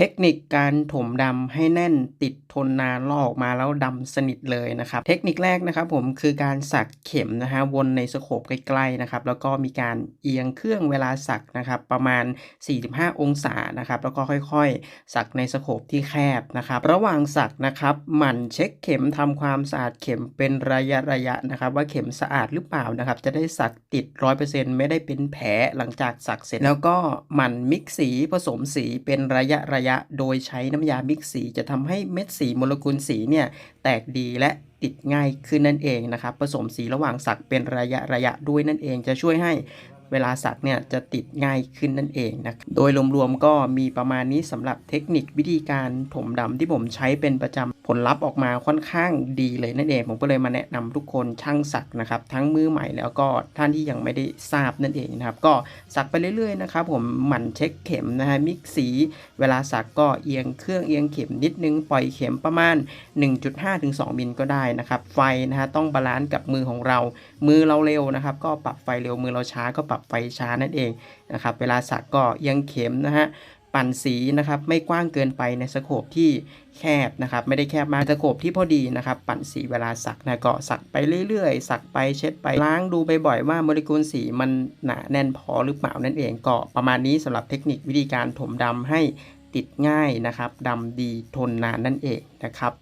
เทคนิคการถมดำให้แน่นติดทนนานลอกออกมาแล้วดำสนิทเลยนะครับ เทคนิคแรกนะครับผมคือการสักเข็มนะฮะวนในสโคปใกล้ๆนะครับแล้วก็มีการเอียงเครื่องเวลาสักนะครับประมาณ 45 องศานะครับแล้วก็ค่อยๆ สักในสโคปที่แคบนะครับระหว่างสักนะครับหมั่นเช็คเข็มทำความสะอาดเข็มเป็นระยะระยะๆนะครับว่าเข็มสะอาดหรือเปล่านะครับจะได้สักติด 100%ไม่ได้เป็นแผลหลังจากสักเสร็จ แล้วก็หมั่นมิกซ์สีผสมสีเป็นระยะระยะๆโดยใช้น้ำยาบิ๊กสีจะทำให้เม็ดสีโมเลกุลสีเนี่ยแตกดีและติดง่ายขึ้นนั่นเองนะครับ ผสมสีระหว่างสักเป็นระยะระยะด้วยนั่นเองจะช่วยให้ เวลาสักเนี่ยจะติดง่ายขึ้นนั่นเองนะโดยรวมๆก็มีประมาณนี้สำหรับเทคนิควิธีการถมดำที่ผมใช้เป็นประจำผลลัพธ์ออกมาค่อนข้างดีเลยนั่นเองผมก็เลยมาแนะนำทุกคนช่างสักนะครับทั้งมือใหม่แล้วก็ท่านที่ยังไม่ได้ทราบนั่นเองนะครับก็สักไปเรื่อยๆนะครับผมหมั่นเช็คเข็มนะฮะมิกสี เวลาสักก็เอียงเครื่องเอียงเข็มนิดนึงปล่อยเข็มประมาณ 1.5ถึง2มิลก็ได้นะครับไฟนะฮะต้องบาลานซ์กับมือของเรา มือเราเร็วนะครับก็ปรับไฟเร็วมือเราช้าก็ปรับไฟช้านั่นเองนะครับเวลาสักก็เอียงเข็มนะฮะปั่นสีนะครับไม่กว้างเกินไปในสโคปที่แคบนะครับไม่ได้แคบมากสโคปที่พอดีนะครับปั่นสีเวลาสักนะก็สักไปเรื่อยๆ สักไปเช็ดไปล้างดูบ่อยๆว่าโมเลกุลสีมันหนาแน่นพอหรือเปล่านั่นเองก็ประมาณนี้สำหรับเทคนิควิธีการถมดำให้ติดง่ายนะครับดำดีทนนานนั่นเองนะครับ